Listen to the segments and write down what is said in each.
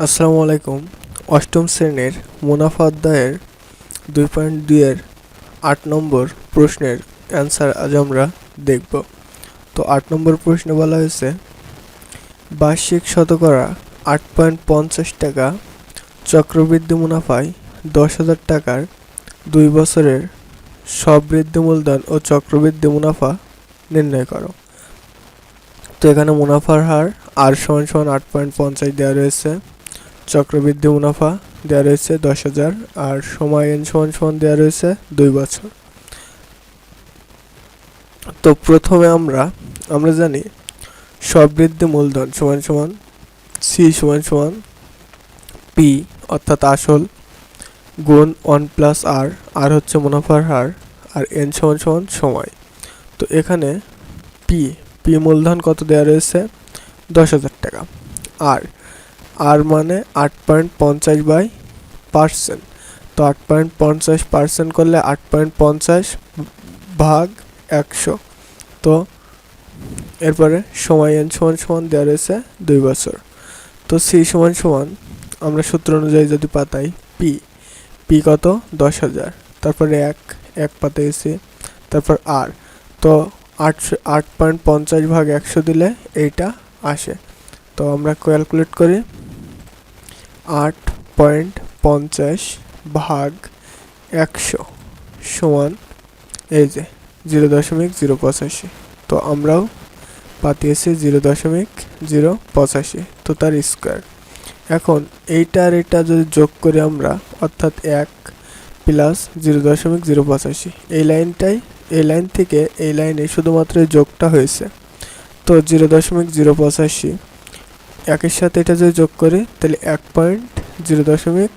আসসালামু আলাইকুম। অষ্টম শ্রেণির মুনাফা অধ্যায়ের দুই পয়েন্ট দুইয়ের আট নম্বর প্রশ্নের অ্যান্সার আজ আমরা দেখব। তো আট নম্বর প্রশ্নে বলা হয়েছে, বার্ষিক শতকরা আট পয়েন্ট পঞ্চাশ টাকা চক্রবৃদ্ধি মুনাফায় দশ হাজার টাকার দুই বছরের সবৃদ্ধি মূলধন ও চক্রবৃদ্ধি মুনাফা নির্ণয় করো। তো এখানে মুনাফার হার আর সমান সমান আট পয়েন্ট পঞ্চাশ দেওয়া রয়েছে। চক্রবৃদ্ধি মুনাফা দেওয়া রয়েছে দশ হাজার আর সময় এন সমান সমান দেওয়া রয়েছে দুই বছর। তো প্রথমে আমরা আমরা জানি সবৃদ্ধি মূলধন সমান সমান সি সমান সমান পি অর্থাৎ আসল গুণ ওয়ান প্লাস আর আর হচ্ছে মুনাফার হার আর এন সমান সমান সময়। তো এখানে পি পি মূলধন কত দেওয়া রয়েছে? দশ হাজার টাকা। আর আর মানে আট পয়েন্ট পঞ্চাশ বাই পার্সেন্ট। তো আট পয়েন্ট পঞ্চাশ পার্সেন্ট করলে আট পয়েন্ট পঞ্চাশ ভাগ একশো। তো এরপরে সময় এন সমান সমান দেওয়া রয়েছে দুই বছর। তো সি সমান সমান আমরা সূত্র অনুযায়ী যদি পাতাই পি পি কত? দশ হাজার। তারপরে এক এক পাতাইছি তারপর আর তো আটশো আট পয়েন্ট পঞ্চাশ ভাগ একশো দিলে এইটা আসে। তো আমরা ক্যালকুলেট করি আট পয়েন্ট পঞ্চাশ ভাগ একশো সমান এই যে জিরো দশমিক জিরো পঁচাশি। তো আমরাও পাতিয়েছি জিরো দশমিক জিরো পঁচাশি, তো তার স্কোয়ার এখন এইটা আর এটা যদি যোগ করি আমরা, অর্থাৎ এক প্লাস জিরো দশমিক জিরো পঁচাশি, এই লাইনটাই, এই লাইন থেকে এই লাইনে শুধুমাত্র যোগটা হয়েছে। তো জিরো দশমিক জিরো পঁচাশি একের সাথে এটা যদি যোগ করি, তাহলে এক পয়েন্ট জিরো দশমিক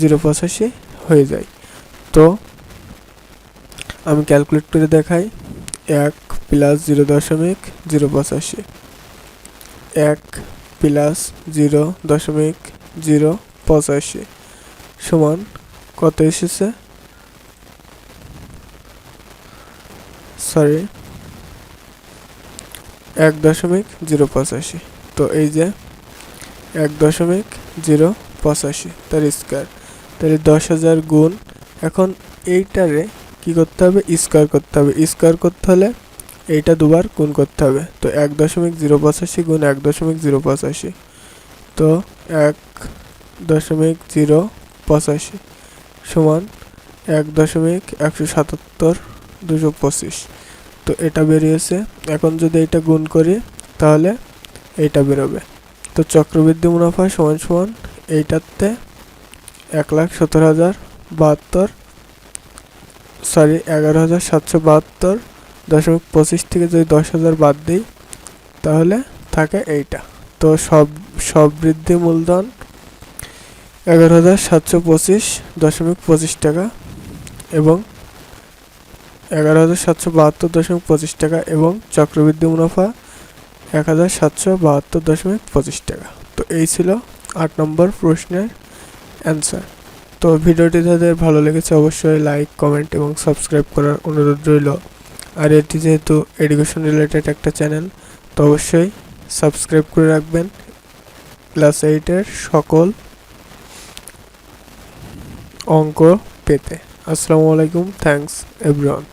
জিরো পঁচাশি হয়ে যায়। তো আমি ক্যালকুলেট করে দেখাই, এক প্লাস জিরো দশমিক জিরো পঁচাশি। এক প্লাস জিরো দশমিক জিরো পঁচাশি সমান কত এসেছে? সরি এক দশমিক জিরো পঁচাশি। তো এই যে এক দশমিক জিরো পঁচাশি, তার স্কোয়ার তাহলে দশ হাজার গুণ, এখন এইটারে কি করতে হবে? স্কোয়ার করতে হবে। স্কোয়ার করতে হলে এইটা দুবার গুণ করতে হবে। তো এক দশমিক জিরো পঁচাশি গুণ এক দশমিক জিরো পঁচাশি। তো এক দশমিক জিরো পঁচাশি সমান এক দশমিক একশো সাতাত্তর দুশো পঁচিশ। তো এটা বেরিয়েছে। এখন যদি এটা গুণ করি, তাহলে এইটা বেরোবে। তো চক্রবৃদ্ধি মুনাফা সমান সমান এইটাতে এক লাখ সত্তর হাজার বাহাত্তর সরি এগারো হাজার সাতশো বাহাত্তর দশমিক পঁচিশ থেকে যদি দশ হাজার বাদ দিই, তাহলে থাকে এইটা। তো সব সব বৃদ্ধি মূলধন এগারো হাজার সাতশো পঁচিশ দশমিক পঁচিশ টাকা এবং এগারো হাজার সাতশো বাহাত্তর দশমিক পঁচিশ টাকা এবং চক্রবৃদ্ধি মুনাফা এক হাজার সাতশো বাহাত্তর দশমিক পঁচিশ টাকা। তো এই ছিল আট নম্বর প্রশ্নের অ্যান্সার তো ভিডিওটি তাদের ভালো লেগেছে অবশ্যই লাইক কমেন্ট এবং সাবস্ক্রাইব করার অনুরোধ রইল। আর এটি যেহেতু এডুকেশন রিলেটেড একটা চ্যানেল তো অবশ্যই সাবস্ক্রাইব করে রাখবেন। ক্লাস এইটের সকল অঙ্ক পেতে। আসসালামু আলাইকুম থ্যাংকস এভরিওয়ান